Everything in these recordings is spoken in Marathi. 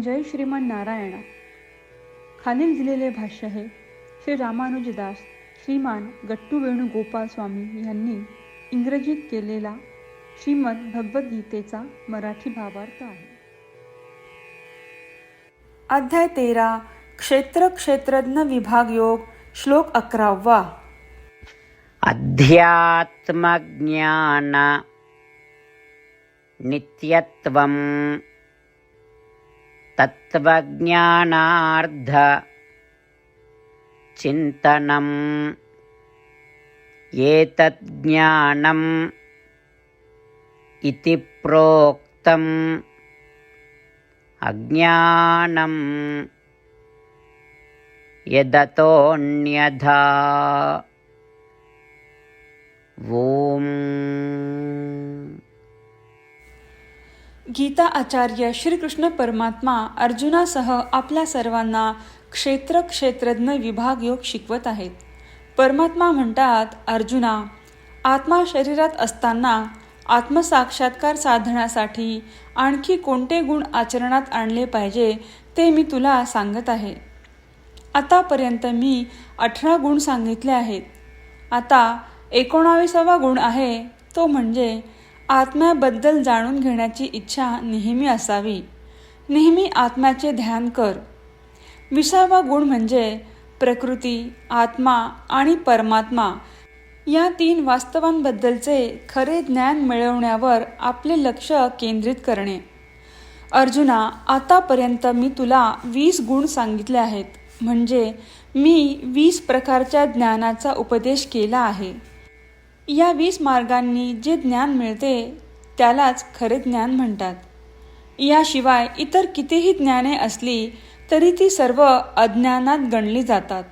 जय श्रीमान नारायणा. खालील दिलेले भाष्य हे श्री रामानुजदास श्रीमान गट्टू वेणुगोपाल स्वामी यांनी इंग्रजीत केलेला श्रीमद भगवद्गीतेचा मराठी भावार्थ आहे. अध्याय तेरा क्षेत्र क्षेत्रज्ञ विभाग योग श्लोक अकरावा. अध्यात्मज्ञान नित्यत्वं तत्त्वज्ञानार्ध चिन्तनम् एतज्ज्ञानम् इति प्रोक्तम् अज्ञानं यदतोऽन्यथा। ॐ गीता आचार्य श्रीकृष्ण परमात्मा अर्जुनासह आपल्या सर्वांना क्षेत्र क्षेत्रज्ञ विभाग योग शिकवत आहेत. परमात्मा म्हणतात अर्जुना आत्मा शरीरात असताना आत्मसाक्षात्कार साधण्यासाठी आणखी कोणते गुण आचरणात आणले पाहिजे ते मी तुला सांगत आहे. आतापर्यंत मी अठरा गुण सांगितले आहेत. आता एकोणावीसावा गुण आहे तो म्हणजे आत्म्याबद्दल जाणून घेण्याची इच्छा नेहमी असावी. नेहमी आत्म्याचे ध्यान कर. विसावा गुण म्हणजे प्रकृती आत्मा आणि परमात्मा या तीन वास्तवांबद्दलचे खरे ज्ञान मिळवण्यावर आपले लक्ष केंद्रित करणे. अर्जुना आतापर्यंत मी तुला वीस गुण सांगितले आहेत. म्हणजे मी वीस प्रकारच्या ज्ञानाचा उपदेश केला आहे. या वीस मार्गांनी जे ज्ञान मिळते त्यालाच खरे ज्ञान म्हणतात. याशिवाय इतर कितीही ज्ञाने असली तरी ती सर्व अज्ञानात गणली जातात.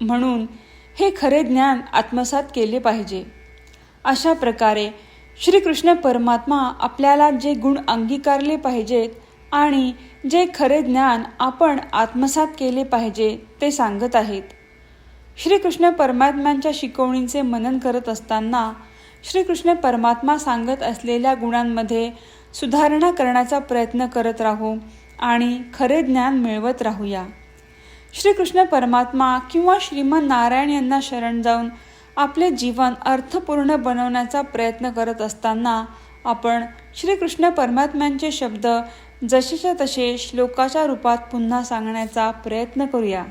म्हणून हे खरे ज्ञान आत्मसात केले पाहिजे. अशा प्रकारे श्रीकृष्ण परमात्मा आपल्याला जे गुण अंगीकारले पाहिजेत आणि जे खरे ज्ञान आपण आत्मसात केले पाहिजे ते सांगत आहेत. श्रीकृष्ण परमात्म्यांच्या शिकवणींचे मनन करत असताना श्रीकृष्ण परमात्मा सांगत असलेल्या गुणांमध्ये सुधारणा करण्याचा प्रयत्न करत राहू आणि खरे ज्ञान मिळवत राहूया. श्रीकृष्ण परमात्मा किंवा श्रीमन नारायण यांना शरण जाऊन आपले जीवन अर्थपूर्ण बनवण्याचा प्रयत्न करत असताना आपण श्रीकृष्ण परमात्म्यांचे शब्द जसेच्या तसे श्लोकाच्या रूपात पुन्हा सांगण्याचा प्रयत्न करूया.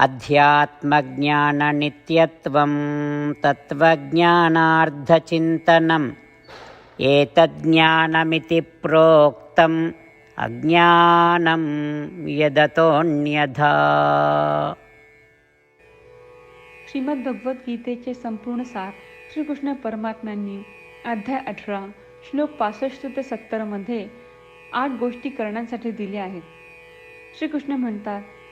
अध्यात्मज्ञाननित्यत्वं तत्त्वज्ञानार्धचिन्तनम् एतज्ज्ञानमिति प्रोक्तम् अज्ञानं यदतोऽन्यथा। श्रीमद्भगवद्गीतेचे संपूर्ण सार श्रीकृष्ण परमात्म्यांनी अध्याय अठरा श्लोक पासष्ट ते सत्तरमध्ये आठ गोष्टी करण्यासाठी दिल्या आहेत. श्रीकृष्ण म्हणतात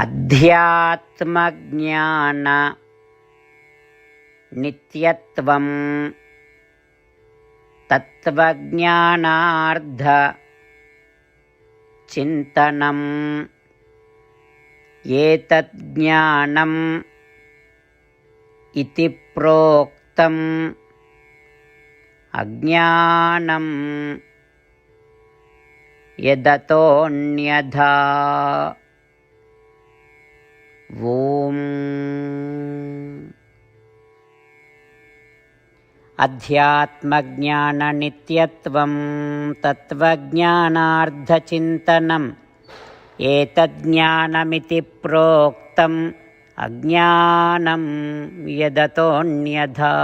अध्यात्मज्ञान नित्यत्वं तत्त्वज्ञानार्ध चिन्तनम् एतज्ज्ञानम् इति प्रोक्तम् अज्ञानं यदतोऽन्यथा ॐ अध्यात्मज्ञाननित्यत्वं तत्त्वज्ञानार्धचिन्तनम् एतज्ज्ञानमिति प्रोक्तम् अज्ञानं यदतोऽन्यथा